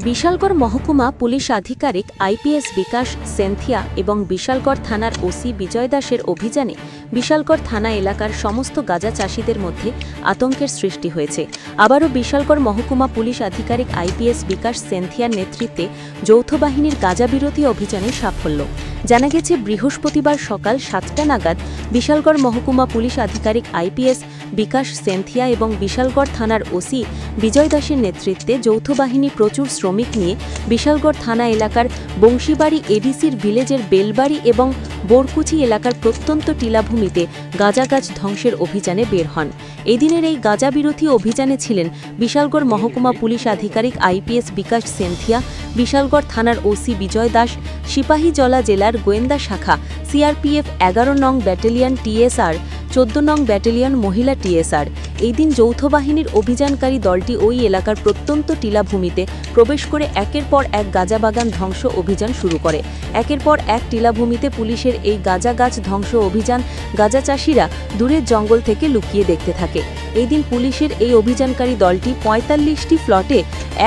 বিশালগড় মহকুমা পুলিশ আধিকারিক আইপিএস বিকাশ সেন্থিয়া এবং বিশালগড় থানার ওসি বিজয় দাসের অভিযানে বিশালগড় থানা এলাকার সমস্ত গাঁজা চাষিদের মধ্যে আতঙ্কের সৃষ্টি হয়েছে। আবারও বিশালগড় মহকুমা পুলিশ আধিকারিক আইপিএস বিকাশ সেন্থিয়ার নেতৃত্বে যৌথ বাহিনীর গাঁজা বিরোধী অভিযানে সাফল্য। জানা গেছে, বৃহস্পতিবার সকাল সাতটা নাগাদ বিশালগড় মহকুমা পুলিশ আধিকারিক আইপিএস বিকাশ সেন্থিয়া এবং বিশালগড় থানার ওসি বিজয় দাসের নেতৃত্বে যৌথ বাহিনী প্রচুর শ্রমিক নিয়ে বিশালগড় থানা এলাকার বংশীবাড়ি এডিসির ভিলেজের বেলবাড়ি এবং বোরকুচি এলাকার প্রত্যন্ত টিলাভূমিতে গাঁজা গাছ ধ্বংসের অভিযানে বের হন। এদিনের এই গাঁজা বিরোধী অভিযানে ছিলেন বিশালগড় মহকুমা পুলিশ আধিকারিক আইপিএস বিকাশ সেন্থিয়া, বিশালগড় থানার ওসি বিজয় দাস, সিপাহীজলা জেলার গোয়েন্দা শাখা, সিআরপিএফ এগারো নং ব্যাটালিয়ন টিএসআর, চোদ্দ নং ব্যাটালিয়ন মহিলা টিএসআর। এই দিন যৌথ বাহিনীর অভিযানকারী দলটি ওই এলাকার প্রত্যন্ত টিলাভূমিতে প্রবেশ করে একের পর এক গাঁজা বাগান ধ্বংস অভিযান শুরু করে। একের পর এক টিলাভূমিতে পুলিশের এই গাঁজা গাছ ধ্বংস অভিযান গাঁজা চাষিরা দূরের জঙ্গল থেকে লুকিয়ে দেখতে থাকে। এই দিন পুলিশের এই অভিযানকারী দলটি পঁয়তাল্লিশটি ফ্লটে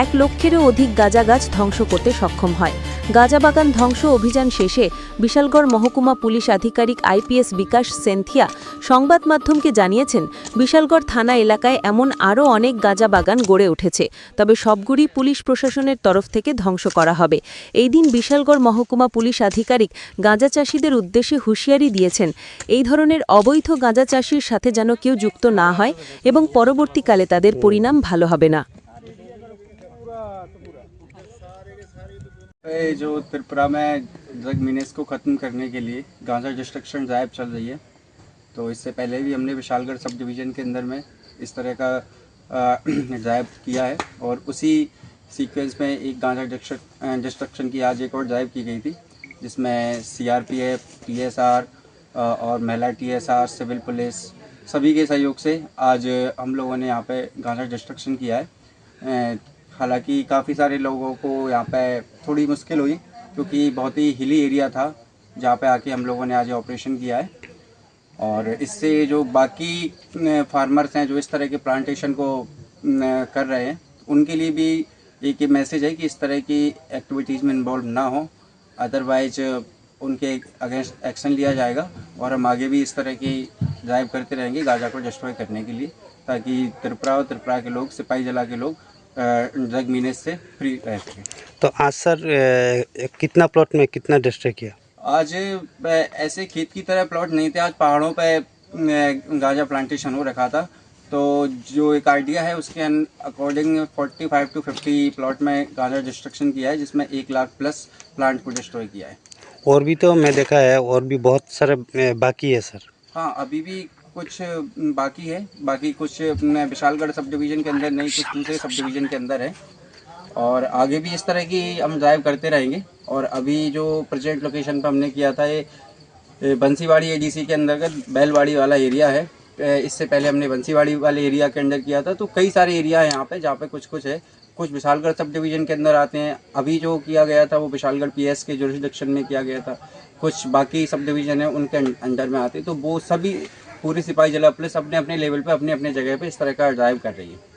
এক লক্ষেরও অধিক গাঁজা গাছ ধ্বংস করতে সক্ষম হয়। গাঁজা বাগান ধ্বংস অভিযান শেষে বিশালগড় মহকুমা পুলিশ আধিকারিক আইপিএস বিকাশ সেন্থিয়া সংবাদ মাধ্যমকে জানিয়েছেন, বিশালগড় থানা এলাকায় এমন আরও অনেক গাঁজা বাগান গড়ে উঠেছে তবে সবগুলি পুলিশ প্রশাসনের তরফ থেকে ধ্বংস করা হবে এই দিন বিশালগড় মহকুমা পুলিশ আধিকারিক গাঁজা চাষিদের উদ্দেশ্যে হুঁশিয়ারি দিয়েছেন এই ধরনের অবৈধ গাঁজা চাষির সাথে যেন কেউ যুক্ত না হয় এবং পরবর্তীকালে তাদের পরিণাম ভালো হবে না ये जो त्रिपुरा में ड्रग मिनेस को ख़त्म करने के लिए गांजा डिस्ट्रक्शन ड्राइव चल रही है तो इससे पहले भी हमने विशालगढ़ सब डिवीज़न के अंदर में इस तरह का ड्राइव किया है और उसी सीक्वेंस में एक गांजा डिस्ट्रक्शन की आज एक और ड्राइव की गई थी, जिसमें सीआरपीएफ टीएसआर और महिला टीएसआर सिविल पुलिस सभी के सहयोग से आज हम लोगों ने यहाँ पे गांजा डिस्ट्रक्शन किया है। हालाँकि काफ़ी सारे लोगों को यहाँ पे थोड़ी मुश्किल हुई, क्योंकि बहुत ही हिली एरिया था, जहाँ पे आके हम लोगों ने आज ऑपरेशन किया है। और इससे जो बाकी फार्मर्स हैं जो इस तरह के प्लांटेशन को कर रहे हैं, उनके लिए भी एक ये मैसेज है कि इस तरह की एक्टिविटीज़ में इन्वॉल्व ना हो। अदरवाइज़ उनके अगेंस्ट एक्शन लिया जाएगा और हम आगे भी इस तरह की ड्राइव करते रहेंगे गाजा को डिस्ट्रॉय करने के लिए, ताकि त्रिपुरा और त्रिपुरा के लोग, सिपाही जला के लोग ड्रग मीनेस से फ्री रह सकें तो आज सर कितना प्लॉट में कितना डिस्ट्रक्ट किया? आज ऐसे खेत की तरह प्लॉट नहीं थे आज पहाड़ों पर गांजा प्लांटेशन हो रखा था। तो जो एक आइडिया है उसके अकॉर्डिंग 45 टू 50 प्लॉट में गांजा डिस्ट्रक्शन किया है जिसमें एक लाख प्लस प्लांट को डिस्ट्रॉय किया है। और भी तो मैं देखा है और भी बहुत सारे बाकी है सर। हाँ अभी भी कुछ बाकी है। बाकी कुछ विशालगढ़ सब डिवीज़न के अंदर नहीं कुछ दूसरे सब डिवीज़न के अंदर है। और आगे भी इस तरह की हम ड्राइव करते रहेंगे। और अभी जो प्रेजेंट लोकेशन पर हमने किया था, ये बंसीवाड़ी एडीसी के अंतर्गत बैलवाड़ी वाला एरिया है। इससे पहले हमने बंसीवाड़ी वाले एरिया के अंदर किया था। तो कई सारे एरिया है यहाँ पे जहाँ पे कुछ कुछ है। कुछ विशालगढ़ सब डिवीज़न के अंदर आते हैं। अभी जो किया गया था, वो विशालगढ़ पीएस के जुरिस्डिक्शन में किया गया था। कुछ बाकी सब डिवीज़न है, उनके अंडर में आते तो वो सभी पूरी सिपाही जिला पुलिस अपने अपने लेवल पर अपने अपने जगह पर इस तरह का ड्राइव कर रही है।